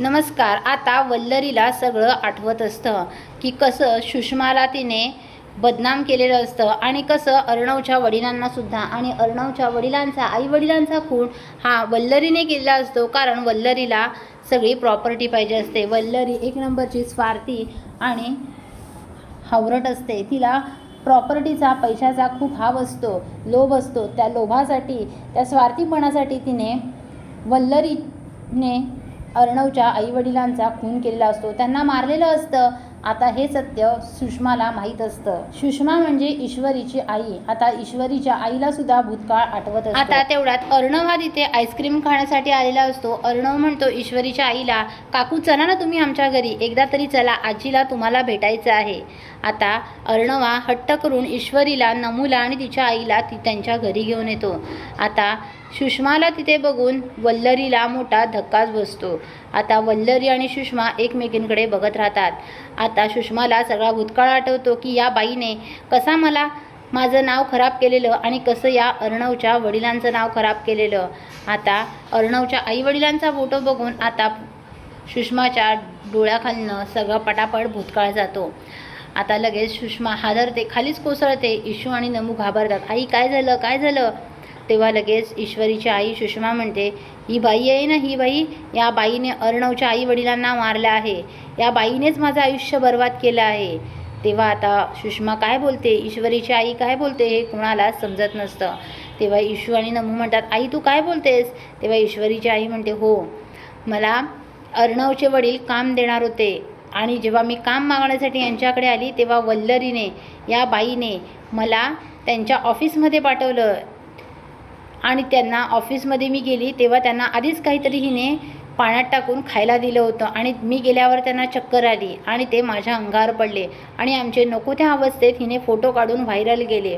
नमस्कार. आता वल्लरीला सगळं आठवत असतं की कसं सुषमाला तिने बदनाम केलेलं असतं आणि कसं अर्णवच्या वडिलांनासुद्धा आणि अर्णवच्या वडिलांचा आई वडिलांचा खून हा वल्लरीने केलेला असतो कारण वल्लरीला सगळी प्रॉपर्टी पाहिजे असते. वल्लरी एक नंबरची स्वार्थी आणि हावरट असते. तिला प्रॉपर्टीचा पैशाचा खूप हाव असतो लोभ असतो. त्या लोभासाठी त्या स्वार्थीपणासाठी तिने वल्लरीने अर्णवच्या आईवडिलांचा खून केलेला असतो. त्यांना मारलेलं असतं. आता हे सत्य सुषमाला माहीत असतं. सुषमा म्हणजे ईश्वरीची आई. आता ईश्वरीच्या आईला सुद्धा भूतकाळ आठवत असतो. आता तेवढ्यात अर्णव हा तिथे आईस्क्रीम खाण्यासाठी आलेला असतो. अर्णव म्हणतो ईश्वरीच्या आईला काकू चला ना तुम्ही आमच्या घरी. एकदा तरी चला. आजीला तुम्हाला भेटायचं आहे. आता अर्णवा हट्ट करून ईश्वरीला नमूला आणि तिच्या आईला ती त्यांच्या घरी घेऊन येतो. आता सुषमाला तिथे बघून वल्लरीला मोठा धक्काच बसतो. आता वल्लरी आणि सुषमा एकमेकींकडे बघत राहतात. आता सुषमाला सगळा भूतकाळ आठवतो की या बाईने कसा मला माझं नाव खराब केलेलं आणि कसं या अर्णवच्या वडिलांचं नाव खराब केलेलं. आता अर्णवच्या आईवडिलांचा फोटो बघून आता सुषमाच्या डोळ्याखालनं सगळं पटापट भूतकाळ जातो. आता लगेच सुषमा हादरते खालीच कोसळते. इशू आणि नमू घाबरतात. आई काय झालं? काय झालं? तेव्हा लगेच ईश्वरीची आई सुषमा म्हणते ही बाई आहे ना ही बाई? या बाईने अर्णवच्या आई वडिलांना मारलं आहे. या बाईनेच माझं आयुष्य बर्बाद केलं आहे. तेव्हा आता सुषमा काय बोलते? ईश्वरीची आई काय बोलते हे कुणालाच समजत नसतं. तेव्हा ईश्वर आणि नमू म्हणतात आई तू काय बोलतेस? तेव्हा ईश्वरीची आई म्हणते हो मला अर्णवचे वडील काम देणार होते आणि जेव्हा मी काम मागण्यासाठी यांच्याकडे आली तेव्हा वल्लरीने या बाईने मला त्यांच्या ऑफिसमध्ये पाठवलं. आणि त्यांना ऑफिसमध्ये मी गेली तेव्हा त्यांना आधीच काहीतरी हिने पाण्यात टाकून खायला दिलं होतं. आणि मी गेल्यावर त्यांना चक्कर आली आणि ते माझ्या अंगावर पडले. आणि आमचे नको त्या अवस्थेत हिने फोटो काढून व्हायरल गेले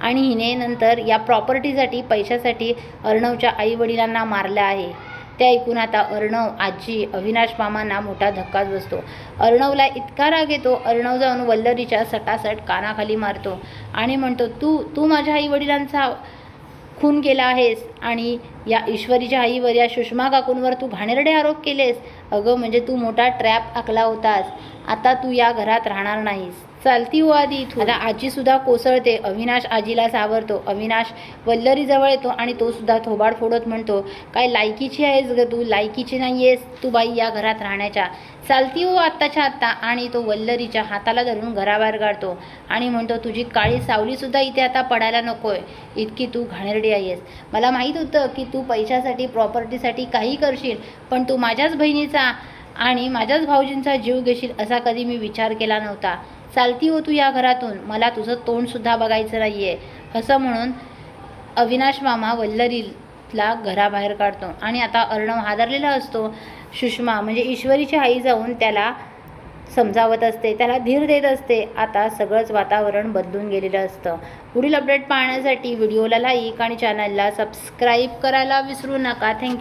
आणि हिने नंतर या प्रॉपर्टीसाठी पैशासाठी अर्णवच्या आईवडिलांना मारलं आहे. ते ऐकून आता अर्णव आजी अविनाश मामांना मोठा धक्काच बसतो. अर्णवला इतका राग येतो अर्णव जाऊन वल्लरीच्या सटासट कानाखाली मारतो. आणि म्हणतो तू तू माझ्या आईवडिलांचा खून केला आहेस आणि या ईश्वरीच्या आईवर या सुषमा काकूंवर तू घाणेरडे आरोप केलेस. अगं म्हणजे तू मोठा ट्रॅप आखला होतास. आता तू या घरात राहणार नाहीस. चालती हो आधी इथून. आता आजीसुद्धा कोसळते. अविनाश आजीला सावरतो. अविनाश वल्लरीजवळ येतो आणि तो सुद्धा थोबाड फोडत म्हणतो काय लायकीची आहेस ग तू? लायकीची नाही आहेस तू बाई या घरात राहण्याच्या. चालती हो आत्ताच्या आत्ता आणि तो वल्लरीच्या हाताला धरून घराबाहेर काढतो आणि म्हणतो तुझी काळी सावलीसुद्धा इथे आता पडायला नकोय. इतकी तू घाणेरडी आहेस. मला माहीत होतं की तू पैशासाठी प्रॉपर्टीसाठी काही करशील पण तू माझ्याच बहिणीचा आणि माझ्याच भाऊजींचा जीव घेशील असा कधी मी विचार केला नव्हता. चालती हो तू या घरातून. मला तुझं तोंडसुद्धा बघायचं नाही आहे असं म्हणून अविनाश मामा वल्लरीला घराबाहेर काढतो. आणि आता अर्णव हादरलेला असतो. सुषमा म्हणजे ईश्वरीची आई जाऊन त्याला समजावत असते. त्याला धीर देत असते. आता सगळंच वातावरण बदलून गेलेलं असतं. पुढील अपडेट पाहण्यासाठी व्हिडिओला लाईक आणि चॅनलला सबस्क्राईब करायला विसरू नका. थँक्यू